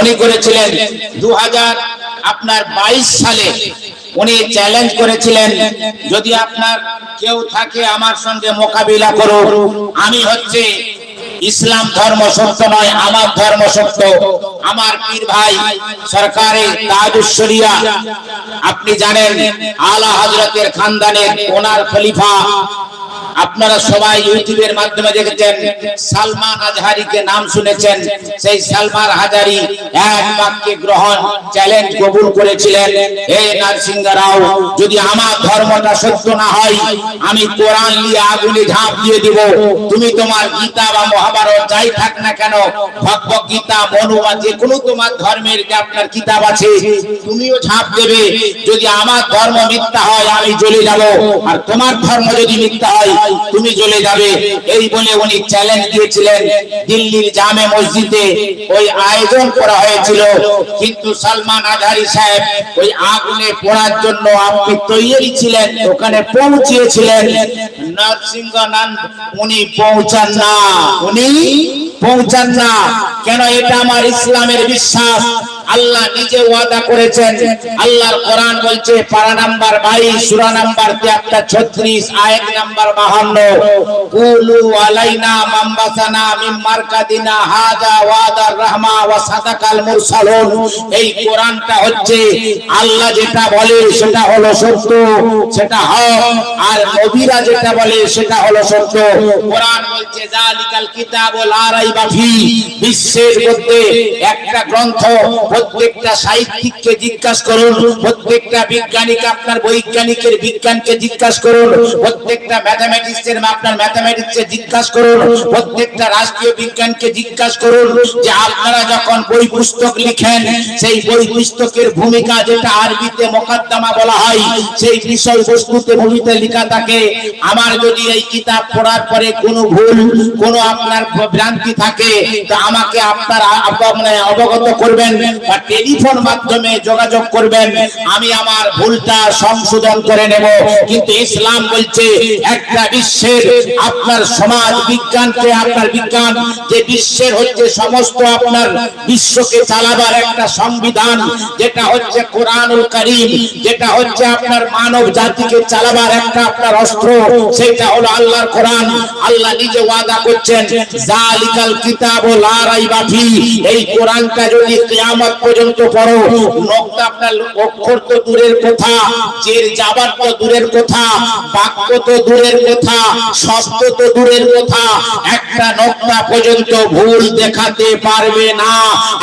উনি করেছিলেন দু আপনার বাইশ সালে উনি চ্যালেঞ্জ করেছিলেন, যদি আপনার কেউ থাকে আমার সঙ্গে মোকাবিলা করো আমি হচ্ছে ইসলাম ধর্ম সত্য নয়, আমার ধর্ম সত্য আমার পীর ভাই সরকারে আপনি জানেন আলা হজরতের খানদানের ওনার খলিফা। আপনারা সবাই ইউটিউবের মাধ্যমে দেখেছেন, সালমান আজহারিকে নাম শুনেছেন। সেই সালমান হাজারি এক বাক্যে গ্রহণ চ্যালেঞ্জ কবুল করেছিলেন। এই নারসিংহ রাও, যদি আমার ধর্মটা সত্য না হয়, আমি কোরআন নিয়ে আগুনে ঝাঁপ দিয়ে দিব। তুমি তোমার গীতা বা মহাভারত যাই থাক না কেন, ভগবত গীতা বা যে কোনো তোমার ধর্মের যে আপনার কিতাব আছে, তুমিও ঝাঁপ দেবে। যদি আমার ধর্ম মিথ্যা হয়, আমি জ্বলে যাব। আর তোমার ধর্ম যদি মিথ্যা হয় তুমি জ্বলে যাবে। এই বলে উনি চ্যালেঞ্জ দিয়েছিলেন। দিল্লির জামে মসজিদে ওই আয়োজন করা হয়েছিল। কিন্তু সালমান আধারি সাহেব ওই আগুনে পড়ার জন্য আপনি তৈরি ছিলেন, ওখানে পৌঁছিয়েছিলেন। নরসিংহনন্দ উনি পৌঁছান না। উনি পৌঁছান না। কেন এটা আমার ইসলামের বিশ্বাস? আল্লাহ নিজে ওয়াদা করেছেন। আল্লাহর কোরআন বলছে, পারা নাম্বার 22 সূরা নাম্বার 73 36 আয়াত নাম্বার 52 কুলু আলাইনা ওয়াদার রহমা ওয়া সাদাকাল মুরসালুন। এই কোরআনটা হচ্ছে আল্লাহ যেটা বলে সেটা হলো সত্য, সেটা হক, আর নবীরা যেটা বলে সেটা হলো সত্য। কোরআন বলছে জালিকাল কিতাবুল লা রাইবা ফি, বিশ্বের মধ্যে একটা গ্রন্থ প্রত্যেকটা সাহিত্যিককে জিজ্ঞাসা করুন, প্রত্যেকটা বিজ্ঞানীকে আপনার বৈজ্ঞানিকের বিজ্ঞানকে জিজ্ঞাসা করুন, প্রত্যেকটা ম্যাথমেটিক্সের আপনার ম্যাথমেটিক্সে জিজ্ঞাসা করুন, প্রত্যেকটা রাষ্ট্রীয় বিজ্ঞানকে জিজ্ঞাসা করুন যে আপনারা যখন বই পুস্তক লিখেন, সেই বই পুস্তকের ভূমিকা যেটা আরবিতে মোকদ্দমা বলা হয়, সেই বিষয় বস্তুতে ভূমিতে লেখা থাকে, আমার যদি এই কিতাব পড়ার পরে কোনো ভুল, কোনো আপনার ভ্রান্তি থাকে, তো আমাকে আপনার মানে অবগত করবেন। বা টেলিফোন মাধ্যমে যোগাযোগ করবেন, আমি আমার ভুলটা সংশোধন করে নেব। কিন্তু ইসলাম বলছে, একটা বিশ্বের আপনার সমাজ বিজ্ঞানকে, আপনার বিজ্ঞান, যে বিশ্বের হচ্ছে সমস্ত আপনার বিশ্বকে চালাবার একটা সংবিধান, যেটা হচ্ছে কোরআনুল কারীম, যেটা হচ্ছে আপনার মানব জাতিকে চালাবার একটা আপনার অস্ত্র, সেটা হলো আল্লাহর কোরআন। আল্লাহ নিজে ওয়াদা করছেন জালিকাল কিতাব লা রাইবা ফি এই কোরআনটা যদি কিয়ামত পর্যন্ত পড়ো। আপনার অক্ষর তো দূরের কথা, জের যাবার তো দূরের কথা, বাক্য তো দূরের কথা, শব্দ তো দূরের কথা, একটা পর্যন্ত ভুল দেখাতে পারবে না,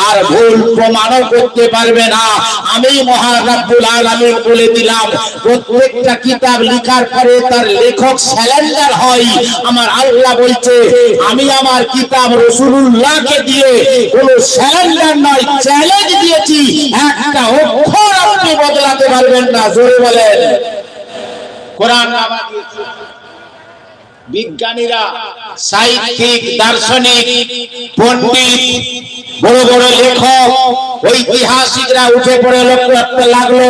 আর ভুল প্রমাণও করতে পারবে না। আমি মহারাব্বুল আলামিন বলে দিলাম, প্রত্যেকটা কিতাব লেখার পরে তার লেখক স্যালেন্ডার হয়। আমার আল্লাহ বলছে, আমি আমার কিতাব রসুলুল্লাহকে দিয়ে কোনো স্যালেন্ডার নয়, চ্যালেঞ্জ দিয়েছি, একটা অক্ষর আপনি বদলাতে পারবেন না, জোরে বলেন। কোরআন বিজ্ঞানীরা, সাহিত্যিক, দার্শনিক, পণ্ডিত, বড় বড় লেখক, ঐতিহাসিকরা উঠে পড়ে লোক করতে লাগল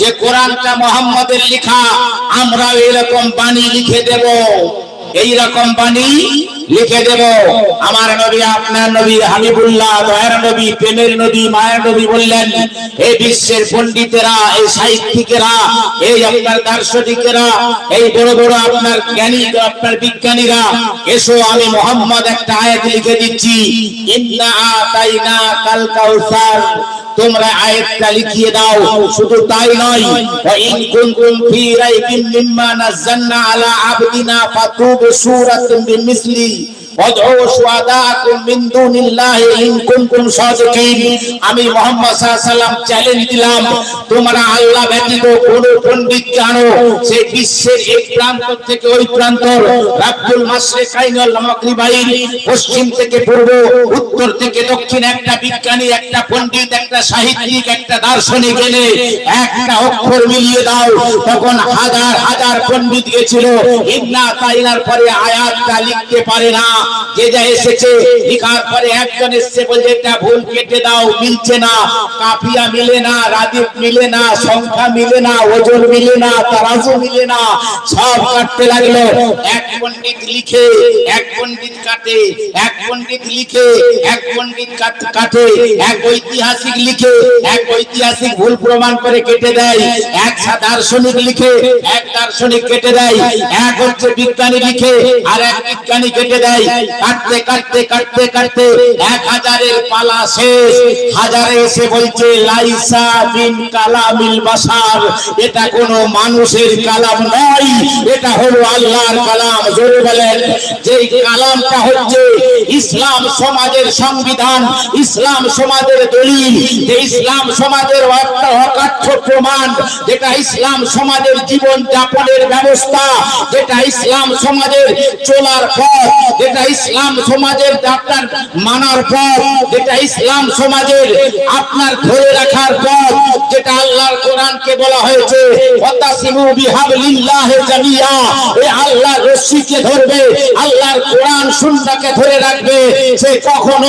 যে কোরআনটা মোহাম্মদের লেখা, আমরা এরকম বাণী লিখে দেব। এইরকম বাণী লিখে দেব, আমার নবী, আপনার নবী হাবিবুল্লাহ, দয়ার নবী, প্রেমের নবী, মায়ের নবী বললেন এই বিশ্বের পণ্ডিতেরা, এই সাহিত্যিকেরা, এই আপনার দার্শনিকেরা, এই বড় বড় আপনার জ্ঞানী আপনার বিজ্ঞানীরা, এসো, আমি মোহাম্মদ একটা আয়াত লিখে দিচ্ছি তোমরা আয়াতটা লিখিয়ে দাও, শুধু তাই নয় ইন আলা আবদিনা ফাতুবু সূরাতুন বিমিসলি। আমি চ্যালেঞ্জ দিলাম, তোমরা আল্লাহ ব্যতীত কোন জানো সেই বিশ্বের প্রান্ত থেকে ওই প্রান্ত পশ্চিম থেকে পূর্ব, উত্তর থেকে দক্ষিণ, একটা বিজ্ঞানী, একটা একটা সাহিত্যিক, একটা দার্শনিক এনে একটা অক্ষর মিলিয়ে দাও। তখন হাজার হাজার পণ্ডিত গেছিল, ইন্না তাইনার পরে আয়াতটা লিখতে পারে না। যে যা এসেছে, লিখার পরে একজন এসছে, বলছে, এটা ভুল, কেটে দাও, মিলছে না। কাফিয়া মিলে না রাদিফ মিলে না, সংখ্যা মিলে না, ওজন মিলে না, তারাজু মিলে না, সব কাটতে লাগল। এক পণ্ডিত লিখে, এক পণ্ডিত কাটে, এক পণ্ডিত লিখে, এক পণ্ডিত কাট- এক ঐতিহাসিক লিখে, এক ঐতিহাসিক ভুল প্রমাণ করে কেটে দেয়, এক দার্শনিক লিখে, এক দার্শনিক কেটে দেয়, এক হচ্ছে বিজ্ঞানী লিখে, আর এক বিজ্ঞানী কেটে দেয় কাটতে কাটতে কাটতে কাটতে এক হাজারের পালা শেষ। হাজারে এসে বলছে, লাইসা বিন কালামিল বাসার এটা কোনো মানুষের কালাম নয়, এটা হলো আল্লাহর কালাম। জোরে বলেন যে কালামটা হচ্ছে ইসলাম সমাজের সংবিধান, ইসলাম সমাজের দলিল, যে ইসলাম সমাজের অকাঠ্য প্রমাণ, যেটা ইসলাম সমাজের জীবন যাপনের ব্যবস্থা, যেটা ইসলাম সমাজের চলার পথ, যেটা ইসলাম সমাজের আপনার মানার পথ, যেটা ইসলাম সমাজের আপনার ধরে রাখার পথ, যেটা আল্লাহর কোরআনকে বলা হয়েছে, ওয়াতাসিমু বিহাবলিল্লাহি জামিয়া এই আল্লাহর ধরবে, আল্লাহর কোরআন সুন্নাহকে ধরে রাখবে, সে কখনো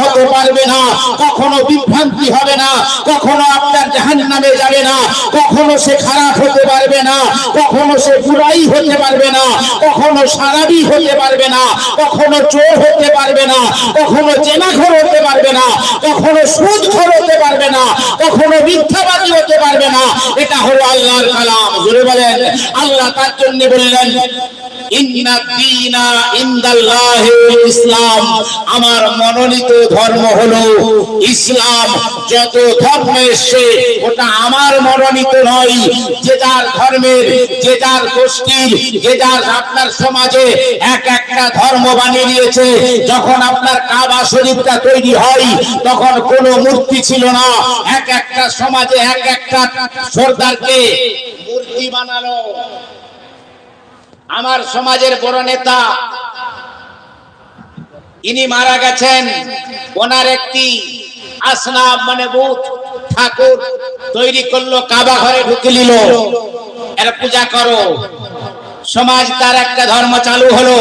হতে পারবে না, কখনো বিভ্রান্তি হবে না, কখনো আপনার জাহান্নামে যাবে না, কখনো সে খারাপ হতে পারবে না, কখনো সে বুড়াই হতে পারবে না, কখনো সারাবি হতে পারবে না কখনো চোর হতে পারবে না, কখনো জেনাঘর হতে পারবে না, কখনো সুদখোর হতে পারবে না, কখনো মিথ্যাবাদী হতে পারবে না। এটা হলো আল্লাহর কালাম। জুড়ে বলেন, আল্লাহ তার জন্য বললেন ইসলাম। আমার মনোনীত ধর্ম হলো ইসলাম। যত ধর্ম এসছে, ওটা আমার মনোনীত নয়। যে যার ধর্মের, যে যার গোষ্ঠীর, যে যার আপনার সমাজে এক একটা ধর্ম বানিয়ে নিয়েছে যখন আপনার কাবা শরীফটা তৈরি হয়, তখন কোনো মূর্তি ছিল না। এক একটা সমাজে এক একটা সর্দারকে মূর্তি বানালো আমার সমাজের বড় নেতা। ইনি মারা গেছেন, ওনার একটি আসনাম মানে বুথ, ঠাকুর তৈরি করল, কাবা ঘরে ঢুকে নিল। এর পূজা করো। সমাজ তার একটা ধর্ম চালু হলো।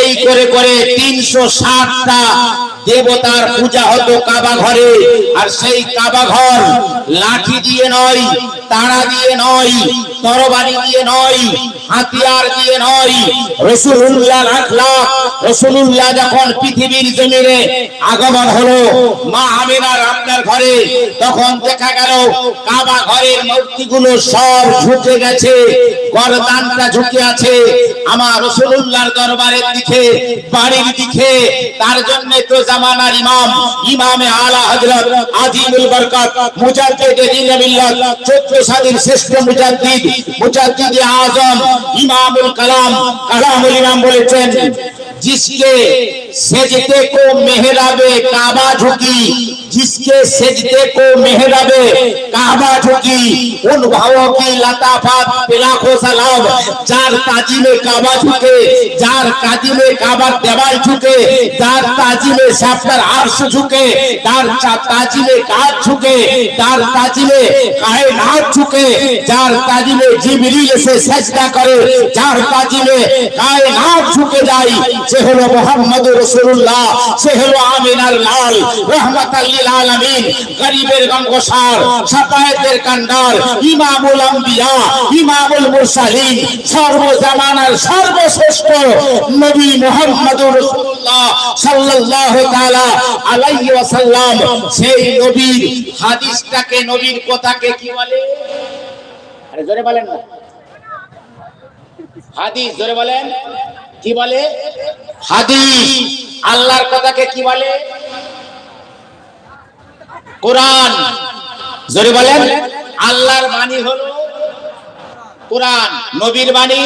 এই করে করে তিনশো ষাটটা দেবতার পূজা হতো কাবা ঘরে। আর সেই কাবা ঘর লাঠি দিয়ে নয় তাড়া দিয়ে নয়, তরবারি দিয়ে নয়, হাতিয়ার দিয়ে নয়। রসুল্লাহ রাখলা রসুল্লাহ যখন পৃথিবীর জমিনে আগমন হলো, মা আমিনার আপনার ঘরে, তখন দেখা গেল কাবা ঘরের মূর্তিগুলো সব ঝুঁকে গেছে, গরদানটা ঝুঁকে আছে। আমার রসুল্লাহর দরবারের দিকে, বাড়ির দিকে, তার জন্য তো زمانہ امام امام اعلیٰ حضرت عظیم البرکت مجدد دین ملت چوتھو صدر শ্রেষ্ঠ مجدد مجدد আজম امام القلام কালামুল الامام বলেছেন جس کے سجدے کو محراب کعبہ جھکی जिसके सजदे को मेहराबे काबा झुकी उन भावों की लताफत लाखों सलाम যার তাজিমে কাবা ঝুঁকে যার কাজিমে কাবার দেওয়াল ঝুঁকে যার তাজিমে সাপটার আরশ ঝুঁকে তার চা- তাজিমে কাজ ঝুঁকে তার তাজিমে কায়নাত ঝুঁকে যার তাজিমে জিবরিল এসে সাজদা করে যার তাজিমে কায়নাত ঝুঁকে যায় সে হলো মোহাম্মদ রসুল্লাহ সে হলো আমিনার লাল রহমাতাল লিল আলামিন গরিবের কি বলে? হাদিস। আল্লাহর কথাকে কি বলে? কোরআন। জোরে বলেন। আল্লাহর বাণী হলো কোরআন, নবীর বাণী।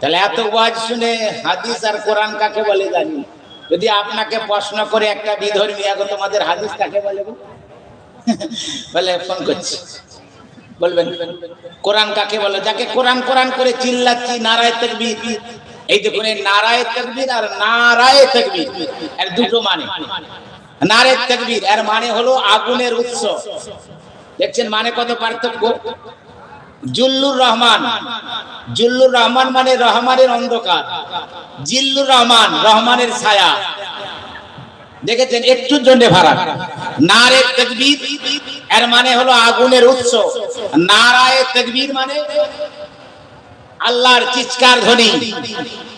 তাহলে এত ওয়াজ শুনে হাদিস আর কোরআন কাকে বলে জানি? যদি আপনাকে প্রশ্ন করে একটা বিধর্মী, আগে, তোমাদের হাদিস কাকে বলে বলে, ফোন করছি। বলবেন, কোরআন কাকে বলে? যাকে কোরআন কোরআন করে চিল্লাচ্ছি, নারায় তকবীর। এই দেখুন নারায় তকবীর আর নারায় তকবীর, এর দুটো মানে। নারায় তকবীর, এর মানে হলো আগুনের উৎস। দেখছেন মানে কত পার্থক্য? জুল্লুর রহমান। জুল্লুর রহমান মানে রহমানের অন্ধকার। জিল্লুর রহমান, রহমানের ছায়া। দেখেছেন? একটুর জন্য ভাড়া নারে তকবীর, এর মানে হলো আগুনের উৎস। নারায় তকবীর মানে আল্লাহর চিৎকার ধ্বনি।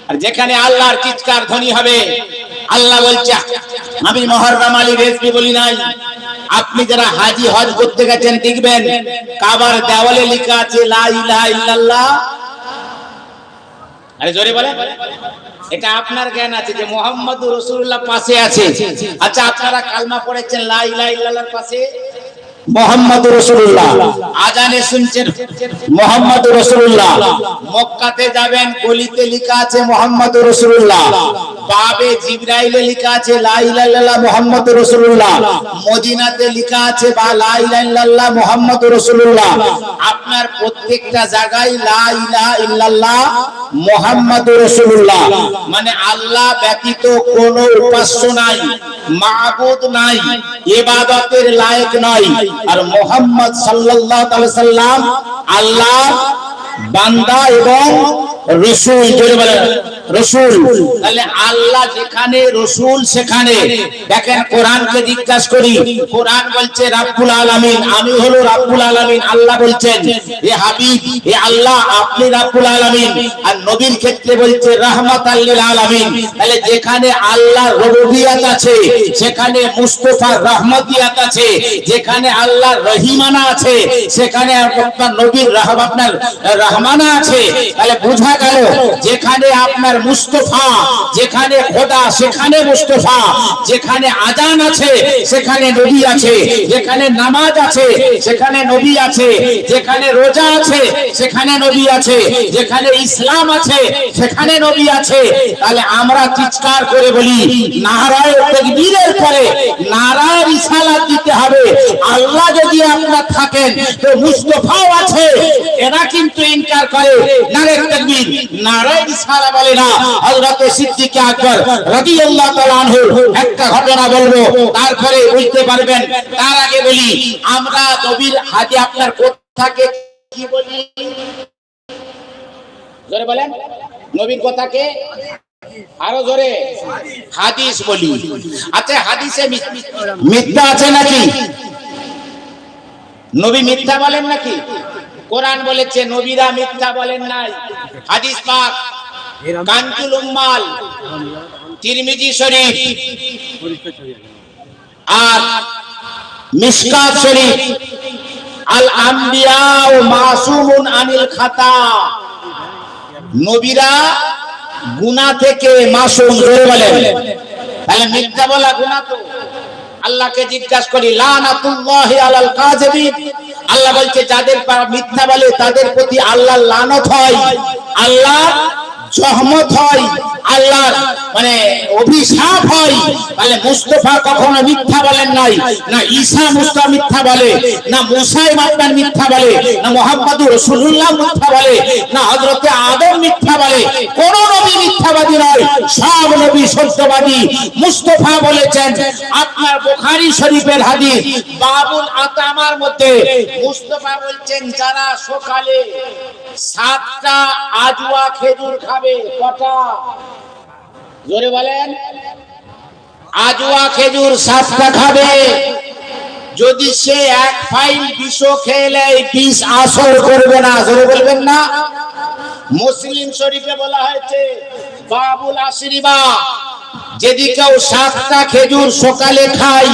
আর যেখানে আল্লাহর চিৎকার ধ্বনি হবে, আল্লাহ বলছে, আমি মহররম আলী রেজবি বলি নাই। আপনি যারা হাজি হজ করতে গেছেন, দেখবেন কাবার দেওয়ালে লেখা আছে, লা ইলাহা ইল্লাল্লাহ। বলে এটা আপনার জ্ঞান আছে যে মোহাম্মদ রসুল্লাহ পাশে আছে। আচ্ছা আপনারা কালমা পড়েছেন, লা ইলাহা ইল্লাল্লাহর পাশে? মোহাম্মদ রসুল্লাহ আজানে শুনছেন? মোহাম্মদ রসুল্লাহ মক্কাতে যাবেন গলিতে লেখা আছে মোহাম্মদ রসুল্লাহ বাবে জিব্রাইলে লেখা আছে, লা ইলাহা ইল্লাল্লাহ মোহাম্মদ রসুল্লাহ মদিনাতে লেখা আছে, বা লা ইলাহা ইল্লাল্লাহ মোহাম্মদ রসুল্লাহ আপনার প্রত্যেকটা জায়গায় লা ইলাহা ইল্লাল্লাহ মোহাম্মদ রসুল্লাহ মানে আল্লাহ ব্যতীত কোনো উপাস্য নাই, মাবুদ নাই, ইবাদতের লায়ক নয় আর মোহাম্মদ সাল্লাল্লাহু আলাইহি সাল্লাম আল্লাহ বান্দা এবং রসুল, জোরে বলেন, রসুল। তাহলে আল্লাহ যেখানে, রসুল সেখানে। দেখেন, কোরআনকে জিজ্ঞাসা করি। কোরআন বলছে, রাব্বুল আলামিন। আমি হলো রাব্বুল আলামিন, আল্লাহ বলছেন এ হাবিব এ আল্লাহ, আপনি রাব্বুল আলামিন। আর নবীর ক্ষেত্রে বলছে, রাহমাতাল লিল আলামিন। তাহলে যেখানে আল্লাহ রুবুবিয়াত আছে, সেখানে মুস্তাফার রহমতিয়াত আছে, যেখানে আল্লাহ রহিমানা আছে, সেখানে আপনার নবীর রাহম আপনার রহমানা আছে, তাহলে বোঝা গেল যেখানে আপনার মুস্তফা, যেখানে খোদা, সেখানে মুস্তফা, যেখানে আজান আছে, সেখানে নবী আছে, যেখানে নামাজ আছে, সেখানে নবী আছে, যেখানে রোজা আছে, সেখানে নবী আছে, যেখানে ইসলাম আছে, সেখানে নবী আছে, তাহলে আমরা চিৎকার করে বলি, নারায় তাকবীরের পরে নারায় রিসালাত দিতে হবে। আল্লাহ যদি আপনার থাকেন, তো মুস্তফাও আছে, এরা কিন্তু ইনকার করে নারে তাকবীর। নারায় রিসালা বলে না। হযরত সিদ্দিক আকবর রাদিয়াল্লাহু তাআলা আনহু একটা ঘটনা বলব। তারপরে বুঝতে পারবেন। তার আগে বলি, আমরা নবীর হাজি আপনার কথাকে কি বলি? জোরে বলেন। নবীর কথাকে আরও জোরে। হাদিস বলি। আচ্ছা হাদিসে মিথ্যা আছে নাকি? নবী মিথ্যা বলেন নাকি? কোরআন বলেছে, নবীরা মিথ্যা বলেন নাই। হাদিস পাক কাঞ্জুল উম্মাল, তিরমিজি শরীফ, আর মিশকাত শরীফ, আল আম্বিয়া ও মাসুমুন আনিল খাতা। নবীরা গুনাহ থেকে মাসুম জোরে বলেন। তাহলে মিথ্যা বলা গুনাহ তো। আল্লাহকে জিজ্ঞাসা করি, লানাতুল্লাহি আলাল কাযিবিন। আল্লাহ বলছে যাদের মিথ্যা বলে তাদের প্রতি আল্লাহ লানত হয় আল্লাহ জহমত হয়। আল্লাহ মানে অভিশাপ হয়, তাহলে মুস্তফা কখনো মিথ্যা বলেন নাই। না ঈসা মুস্তা মিথ্যা বলে, না মুসাইব আপনার মিথ্যা বলে, না মোহাম্মদুর রাসূলুল্লাহ মিথ্যা বলে, না হযরতে আদম মিথ্যা বলে, কোন নবী মিথ্যাবাদী নয়, সব নবী সত্যবাদী। মুস্তফা বলেছেন, আপনার বুখারী শরীফের হাদিস, বাবুল আতামার মধ্যে মুস্তফা বলছেন, যারা সকালে সাতটা আজওয়া খেজুর খাবে, কটা? জোরে বলেন আজওয়া খেজুর সাতটা খাবে। যদি সে এক ফাইল বিষ খেলে বিষ আসর করবে না, জোরে বলবেন না। মুসলিম শরীফে বলা হয়েছে, বাবুল আশরিবা, যদি কেউ সাতটা খেজুর সকালে খায়,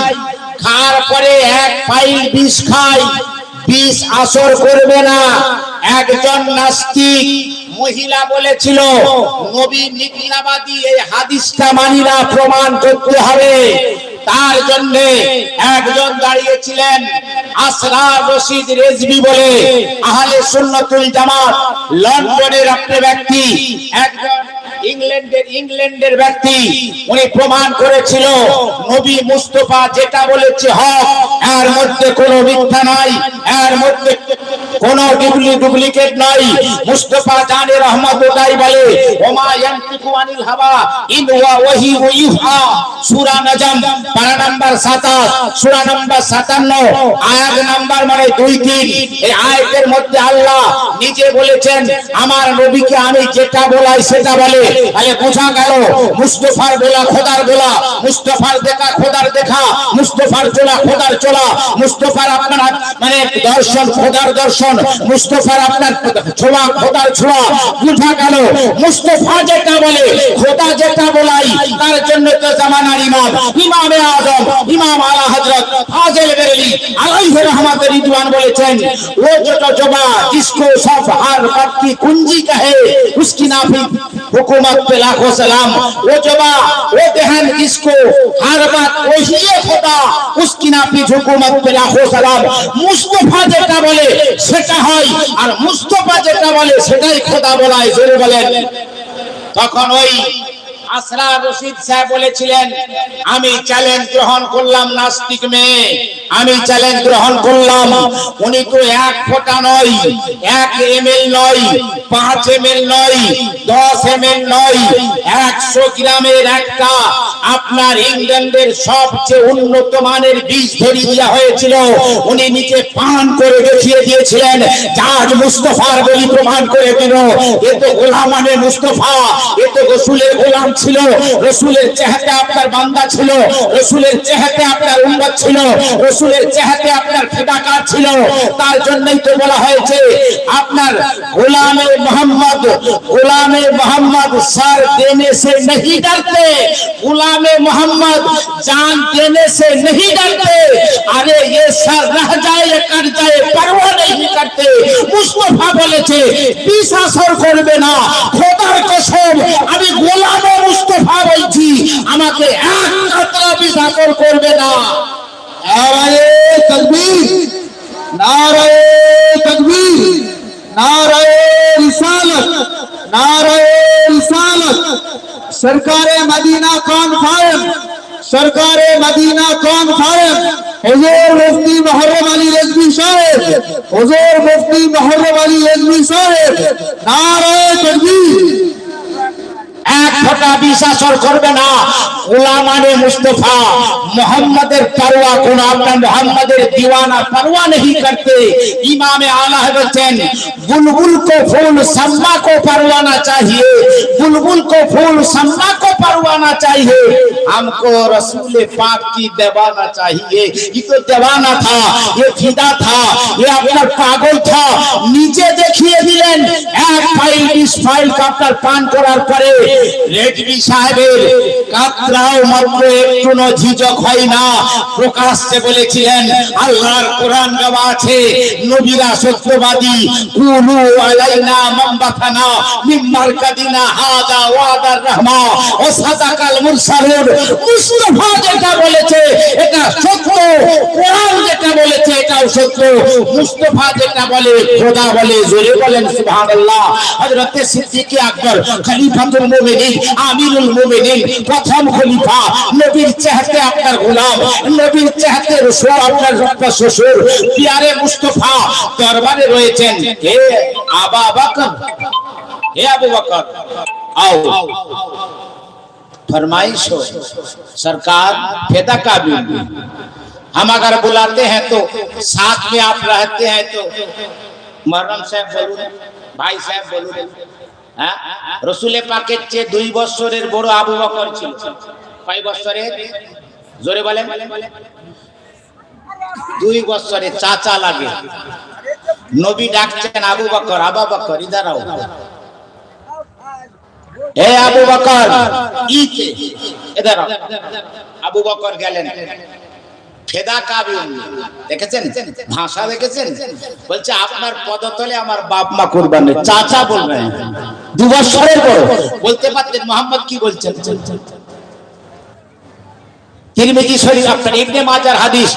খাওয়ার পরে এক ফাইল বিষ খায়, বিষ আসর করবে না। একজন নাস্তিক মহিলা বলেছিল, নবী মিথ্যাবাদী এই হাদিসটা মানি না, প্রমাণ করতে হবে। তার জন্য একজন দাঁড়িয়েছিলেন আসরার রশিদ রেজবি বলে আহলে সুন্নাতুল জামাত, লন্ডনের আপনি ব্যক্তি, একজন ইংল্যান্ডের ইংল্যান্ডের ব্যক্তি, উনি প্রমাণ করেছিল, নবী মুস্তফা যেটা বলেছে হক, এর মধ্যে কোনো মিথ্যা নাই, এর মধ্যে কোন ডুপ্লি ডুপ্লিকেট নয় মুস্তাফা জানে রহমত ওটাই বলে, ওমা ইয়ানতিকু আনিল হাওয়া, ইন হুয়া ওয়াহি ওয়ুহা সূরা নজম, পারা নাম্বার 27 সূরা নাম্বার 57 আয়াত নাম্বার মানে 2 3 এই আয়াতের মধ্যে আল্লাহ নিজে বলেছেন, আমার নবীকে আমি যেটা বলাই সেটা বলে। তাহলে বোঝা গেল মুস্তাফার বলা খোদার বলা মুস্তাফার দেখা খোদার দেখা মুস্তাফার চলা খোদার চলা মুস্তাফার আপনার মানে দর্শন খোদার দর্শন মুস্তাফার আপনার ছোঁয়া খোদার ছোঁয়া বোঝা গেল মুস্তাফা যেটা বলে খোদা যেটা বলাই তার জন্য তো জামানার ইমাম ইমামে আজম ইমাম আলা হযরত ফাজিল বেরেলি আলাইহি রহমাতুর রিদওয়ান বলেছেন वो जो तो जबा जिसको सब हर वक्त की कुंजी कहे उसकी नाफी हुकूमत पे लाखों सलाम वो जबा वो बहन जिसको हर बात वही है खुदा उसकी नाफी हुकूमत पे लाखों सलाम মুস্তফা যেটা বলে সেটা হয় আর মুস্তফা যেটা বলে সেটাই খোদা বলায় জোরে বলেন তখন ওই আসরার রশিদ সাহেব বলেছিলেন, আমি চ্যালেঞ্জ গ্রহণ করলাম নাস্তিক মেয়ে। আমি চ্যালেঞ্জ গ্রহণ করলাম। উনি তো এক ফোঁটা নয়, এক এমএল নয়, পাঁচ এমএল নয়, দশ এমএল নয়, একশো গ্রামের একটা আপনার ইংল্যান্ডের সবচেয়ে উন্নত মানের বীজ ধরিয়ে দেওয়া হয়েছিল। উনি নিজে পান করে দেখিয়ে দিয়েছিলেন, জাজ মুস্তফার বলি প্রমাণ করে দিল। এ তো গোলামানে মুস্তফা, এ তো রসুলের গোলাম ছিল রসুলের চেহাতে আপনার বান্দা ছিল রসুলের চেহাতে আপনার উন্মত ছিল রসুলের চেহাতে আপনার ফেদাকার ছিল তার জন্যই তো বলা হয়েছে আপনার গোলামে মোহাম্মদ গোলামে মোহাম্মদ सर देने से नहीं डरते गुलामे मोहम्मद जान देने से नहीं डरते अरे ये सर रह जाए या कट जाए परवाह नहीं करते মুস্তফা বলেছে বিশ্বাসর করবে না খোদার কসম কাপড় করবে نا نعرہ تکبیر نعرہ تکبیر، نعرہ رسالت نعرہ رسالت۔ سرکار مدینہ کون فائم سرکار مدینہ کون فائم حضور مفتی محرم علی رضوی شاہد حضور مفتی محرم علی رضوی شاہد نعرہ تکبیر۔ এক ফোঁটা বিশ্বাসর করবে না গোলামানে মুস্তফা মোহাম্মদের পারওয়া কোন আপনার মোহাম্মদের दीवाना परवाह नहीं करते इमाम आला बच्चन बुलबुल को फूल सम्मा को परवाना चाहिए बुलबुल को फूल सम्मा को परवाना चाहिए हमको रसूल पाक की दीवाना चाहिए ये तो दीवाना था ये फिदा था ये আপনার পাগল था নিজে দেখিয়ে দিলেন এক ফাইল বিশ ফাইল আপনার পান করার পরে রেডমি সাহেবের কাতরাও মাত্র একটু ঝিঝক হয় না। প্রকাশ্যে বলেছিলেন, আল্লাহর কোরআন দেওয়া আছে, নবীরা সত্যবাদী। কুলু আলাইনা মিম্মার কাদিনা হাদা ওয়াদার রহমা। ও সাদাকাল মুরসালুন যেটা বলেছে, এটা সত্য। কোরআন যেটা বলেছে, এটাও সত্য। মুস্তাফা যেটা বলে, খোদা বলে, জোরে বলেন সুবহানাল্লাহ। হযরত সিদ্দিক আকবর খলিফাতুল মুমিনিন আমিরুল মুমিনিন প্রথম খলিফা নবীর চাহতে আপনার গোলাম নবীর চাহতে রসূল আপনার রব্বা শ্বশুর পিয়ারে মুস্তাফা দরবারে রয়েছেন হে আবা বকর হে আবু বকর आओ फरमाइश हो सरकार फेदा का भी हम अगर बुलाते हैं तो साथ में आप रहते हैं तो মরম সাহেব বলুন ভাই সাহেব বলুন হ্যাঁ? রসুলে পাকের চেয়ে দুই বছরের বড় আবু বকর ছিল। কয় বছরের? জোরে বলেন। দুই বছরে চাচা লাগে। নবী ডাকছেন আবু বকর, আবা বকর ইধার আও এ আবু বকর, ইতে। ইধার আবু বকর গেলেন। ফেদা কাবি দেখেছেন? ভাষা দেখেছেন? বলছে, আপনার পদতলে আমার বাপ মা কুরবানি চাচা বলবেন। দু বছরের বলতে পারতেন মোহাম্মদ কি বলছেন? শরীফ হাদিস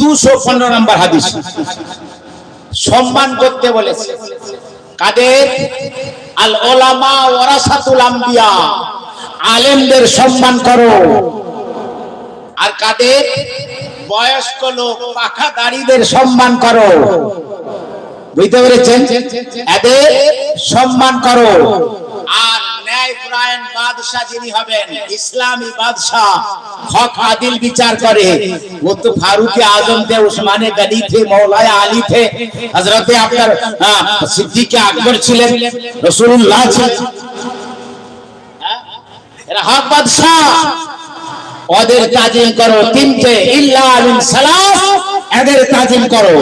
215 নম্বর হাদিস। সম্মান করতে বলেছে। কাদের? আল আলেমদের সম্মান করো। আর কাদের? বয়স্ক লোক পাখা দাড়িদের সম্মান করো। বুঝতে পেরেছেন এদের সম্মান করো আর ন্যায় পরায়ণ বাদশাহ যিনি হবেন ইসলামী বাদশাহ হক আদিল বিচার করে वो तो फारूक आजम थे उस्माने गनी थे मौलाया আলী थे হযরতে আপনার আহ, সিদ্দিক আকবর ছিলেন রাসূলুল্লাহ ছিলেন হ্যাঁ? এরা হক বাদশাহ ওদের তাজিম করো তিনটে ইল্লা মিন সালাস এদের তাজিম করো,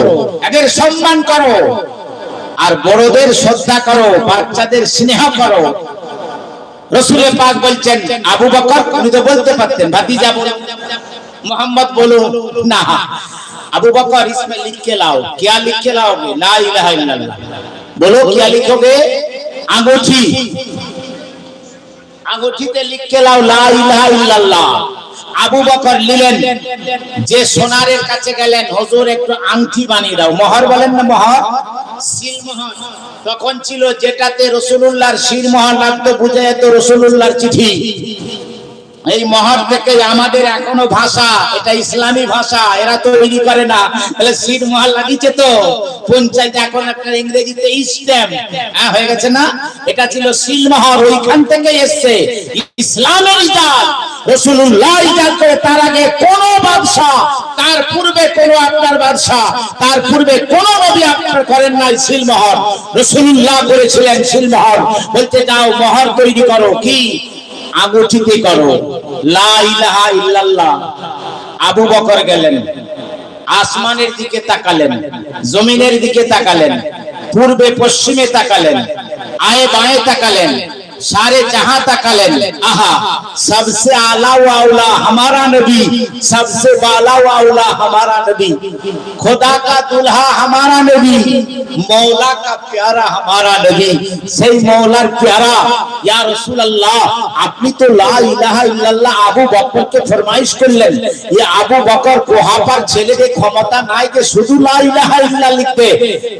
এদের সম্মান করো, আর বড়দের শ্রদ্ধা করো, বাচ্চাদের স্নেহ করো। রসুলের পাক বলছেন, আবু বকর, উনি তো বলতে পারতেন, ভাতিজা বলো মোহাম্মদ বলো না, আবু বকর ইসমে লিখে লাও, কিয়া লিখে লাও না ইলাহা বলো, কিয়া লিখবে আঙ্গুঠি আঙ্গুঠিতে লিখে লাও, লা ইলাহা ইল্লাল্লাহ। আবু বকর নিলেন, যে সোনারের কাছে গেলেন, হজুর, একটু আংটি বানিয়ে দাও। মহর বলেন না মহর? তখন ছিল যেটাতে রসুলুল্লাহর শির মোহর লাগতো, বুঝে যেত রসুলুল্লাহর চিঠি। এই মহর থেকে আমাদের এখনও ভাষা, এটা ইসলামী ভাষা, এরা তৈরি করে না। তাহলে সিট মহল লাগিয়েছে তো, পঞ্চায়েত এখন একটা ইংরেজিতে স্ট্যাম্প। হ্যাঁ হয়ে গেছে না? এটা ছিল সিল মহর ওইখান থেকে এসছে। ইসলামের ইজাদ তার আগে কোন বাদশাহ, তার পূর্বে কোন আপনার বাদশাহ, তার পূর্বে কোন নবী আপনার করেন নাই সিল মহর রসুল্লাহ করেছিলেন সিল মহর বলতে যাও মহর তৈরি করো। কি? আঙুঠিতে করো। লা ইলাহা আবু বকর গেলেন। আসমানের দিকে তাকালেন। জমিনের দিকে তাকালেন। পূর্বে পশ্চিমে তাকালেন। আয়ে বাঁয়ে তাকালেন। सारे जहां तकलन आहा सबसे आला व औला हमारा नबी सबसे बाला व औला हमारा नबी खुदा का दुल्हा हमारा नबी मौला का प्यारा हमारा नबी সেই মৌলার প্যারা ইয়া রাসূলুল্লাহ আপনি তো লা ইলাহা ইল্লাল্লাহ আবু বকরকে ফরমাইশ করলেন এই আবু বকর কোহাপার ছেলেকে ক্ষমতা নাই যে শুধু লা ইলাহা ইল্লাল্লাহ লিখবে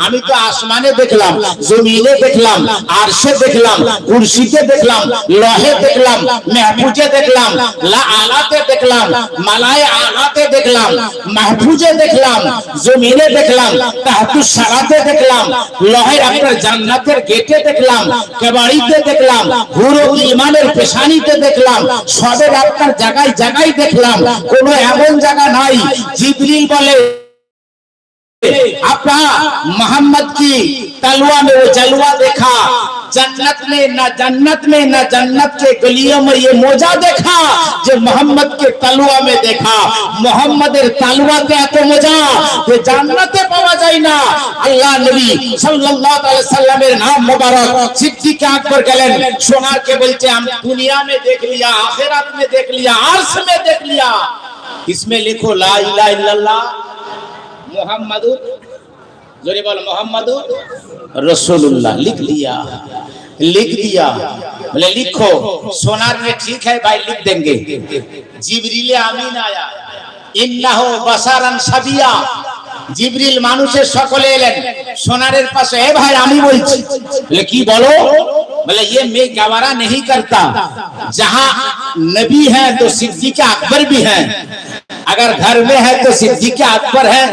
আমি তো আসমানে দেখলাম জমিনে দেখলাম আরশে দেখলাম কুরসিতে দেখলাম লহে দেখলাম মেহফুজে দেখলাম লা আলাতে দেখলাম মালায়ে আলাতে দেখলাম মাহফুজে দেখলাম জমিনে দেখলাম তাহাতু সারাতে দেখলাম লহের আপনার জান্নাতের গেটে দেখলাম কেবাড়িতে দেখলাম হুরো ইমানের পেশানিতে দেখলাম সবের আপনার জায়গায় জায়গায় দেখলাম কোনো এমন জায়গা নাই জিবরিল বলে अपना मोहम्मद की तलवा में वो जलवा देखा جنت میں، نہ جنت میں، نہ جنت کے گلیوں میں یہ موجہ دیکھا، جو محمد کے تلوہ میں دیکھا۔ محمدের তালুয়াতে এত মজা যে জান্নাতে পাওয়া যায় না আল্লাহ নবী সাল্লাল্লাহু আলাইহি সাল্লামের নাম মোবারক সিদ্দিক আকবর گلن সোনার کے بلچے ہم دنیا میں دیکھ لیا، آخرت میں دیکھ لیا عرص میں دیکھ لیا۔ اس میں لکھو لا الہ الا اللہ۔ محمد محمد رسول اللہ، لکھ لیا۔ لکھ دیا بولے لکھو سونار میں ٹھیک ہے بھائی لکھ دیں گے جبریل امین آیا انہو بسارن سبیا জিবরিল মানুষের সকলে এলেন। সোনারের পাশে، এ ভাই، আমি বলছি। কি বলো? বলে، ইয়ে মে গাওয়ারা নেই করতা। যাহা নবী হ্যাঁ، তো সিদ্দিক আকবর بھی ہے اگر گھر میں ہے تو صدیق اکبر ہے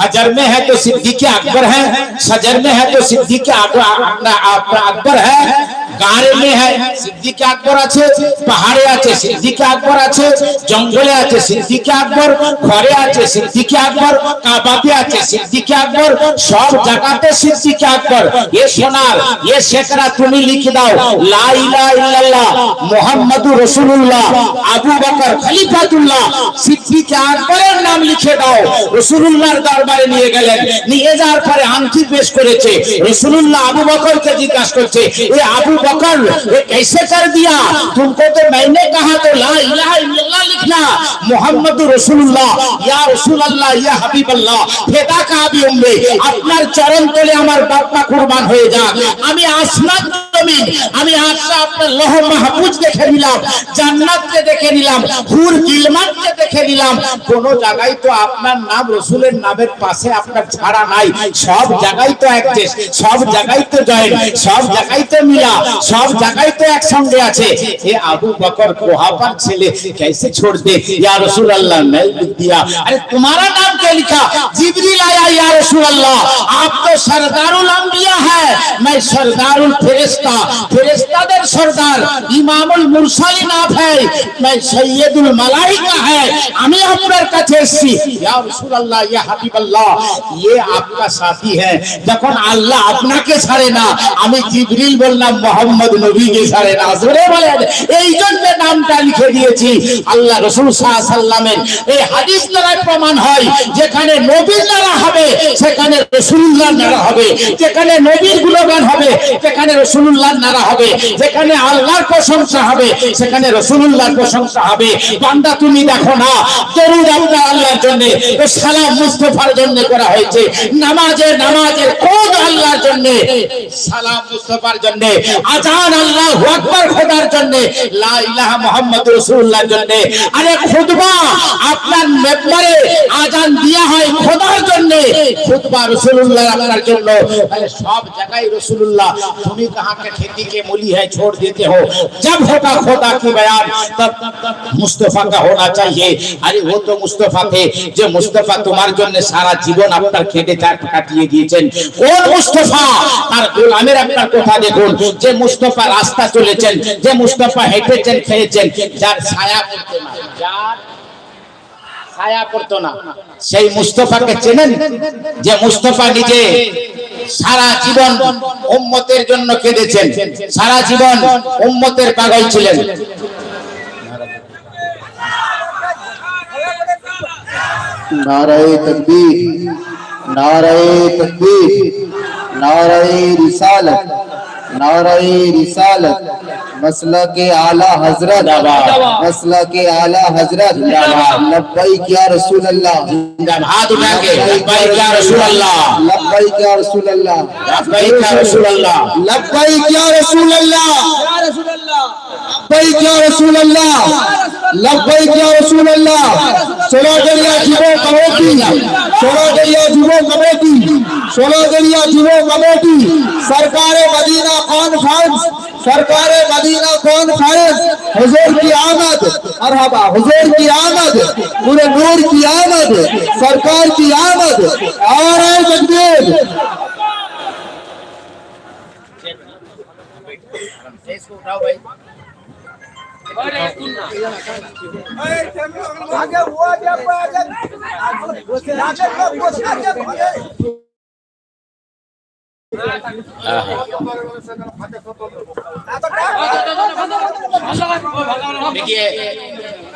حجر میں ہے تو صدیق اکبر ہے سجر میں ہے تو صدیق اکبر ہے তুমি লিখে দাও, লা রাসূলুল্লাহ। আবু বকর খলিফাতুল্লাহ। সিদ্দিক আকবরের নাম লিখে দাও, রাসূলুল্লাহর দরবারে নিয়ে গেলেন। নিয়ে যাওয়ার পরে আংটি পেশ করেছে, রাসূলুল্লাহ আবু বকরকে জিজ্ঞাসা করছে, এ আবু बकर ये कैसे कर दिया तुमको तो मैंने कहा तो ला इलाहा इल्लल्लाह लिखना मोहम्मद रसूलुल्लाह या रसूल अल्लाह या हबीब अल्लाह ফেদা কাবি উম্মে আপনার চরণ তলে আমার বাপ্পা কুরবান হয়ে যাক আমি আসমান জমিন আমি আশা আপনার লহ মাহফুজ দেখে নিলাম জান্নাতকে দেখে নিলাম হুর গিলমানকে দেখে নিলাম কোন জায়গায় তো আপনার নাম রসুলের নামের পাশে আপনার ছাড়া নাই সব জায়গায় তো এক দেশ সব জায়গায় তো জয়েন সব জায়গায় তো মিলা সব জায়গায় তো একসঙ্গে আছে। এ আবু বকর কোহাবার ছেলে কেসে छोड़ দে। ইয়া রাসূলুল্লাহ अल्लाह দিয়া। আরে दिया নাম কে লিখা? জিবরিল আয়া, ইয়া রাসূলুল্লাহ। আপ তো সরদারুল आप হ্যায়। মাই সরদারুল ফেরেশতা। ফেরেশতাদের সরদার ইমামুল মুরসালিন আপ হ্যায়। মাই সৈয়দুল মালায়েকা হ্যায়। আমি আপনার কাছে এসেছি। ইয়া রাসূলুল্লাহ, ইয়া হাবিব ইয়ে ये সাথী হ্যায়। যখন আল্লাহ আপনাকে ছাড়ে না, আমি জিবরিল বললাম মোহাম্মদ নবীকে ছাড়ে না জোরে বলেন এই জন্য নামটা লিখে দিয়েছি। আল্লাহ রসুল সাল্লামের এই হাদিস দ্বারা প্রমাণ হয়, যেখানে নবীর নারা হবে, সেখানে রসুল্লাহ নারা হবে, যেখানে নবীর গুণগান হবে, সেখানে রসুল্লাহ নারা হবে, যেখানে আল্লাহর প্রশংসা হবে, সেখানে রসুল্লাহর প্রশংসা হবে। বান্দা, তুমি দেখো না, দরুদ আপনার আল্লাহর জন্য সালাম মুস্তফার জন্য করা হয়েছে। নামাজে নামাজের কোন আল্লাহর জন্য, সালাম মুস্তফার জন্য আজান আল্লাহ আকবার খোদার জন্য লা ইলাহা মুহাম্মদ রাসূলুল্লাহর জন্য আরে খুতবা আপনার মেম্বারে আজান দেয়া হয় খোদার জন্য খুতবা রাসূলুল্লাহ আপনার জন্য তাহলে সব জায়গায় রাসূলুল্লাহ তুমি कहां के खेती के मूली है छोड़ देते हो जब होगा खुदा की बयान तब मुस्तफा का होना चाहिए अरे वो तो मुस्तफा थे যে মুস্তফা তোমার জন্য সারা জীবন আপনার খেটে চার কাটিয়ে দিয়েছেন কোন মুস্তফা তার গোলামের আপনার কথা দেখুন যে মুস্তফা রাস্তা চলেছেন যে মুস্তফা হেঁটেছেন, খেয়েছেন, যার ছায়া পড়তো না। যার ছায়া পড়তো না। সেই মুস্তফাকে চেনেন? যে মুস্তফা নিজে সারা জীবন উম্মতের জন্য কেঁদেছেন, সারা জীবন উম্মতের পাগল ছিলেন। নারায় তকবীর নারায় তকবীর, নারায় রিসালাত। নারাই রিসালত مسلح کے اعلی حضرت مسلح کے اعلی حضرت لبیک یا رسول اللہ ہاتھ اٹھا کے لبیک یا رسول اللہ لبیک یا رسول اللہ لبیک یا رسول اللہ لبیک یا رسول اللہ لبیک یا رسول اللہ، لبیک یا رسول اللہ سولہ دریا جیو کموٹی سولہ دریا جیو کموٹی سولہ دریا جیو کموٹی سرکار مدینہ کانفرنس سرکار مدینہ کانفرنس حضور کی آمد ارحبا حضور کی آمد، پورے نور کی آمد، سرکار کی آمد آ رہے تقدیر اس کو اٹھاؤ بھائی۔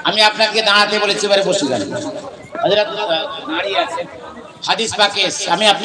আমি আপনাকে দাঁড়াতে বলেছি এবারে বসে যান। হাদিস পাকে আমি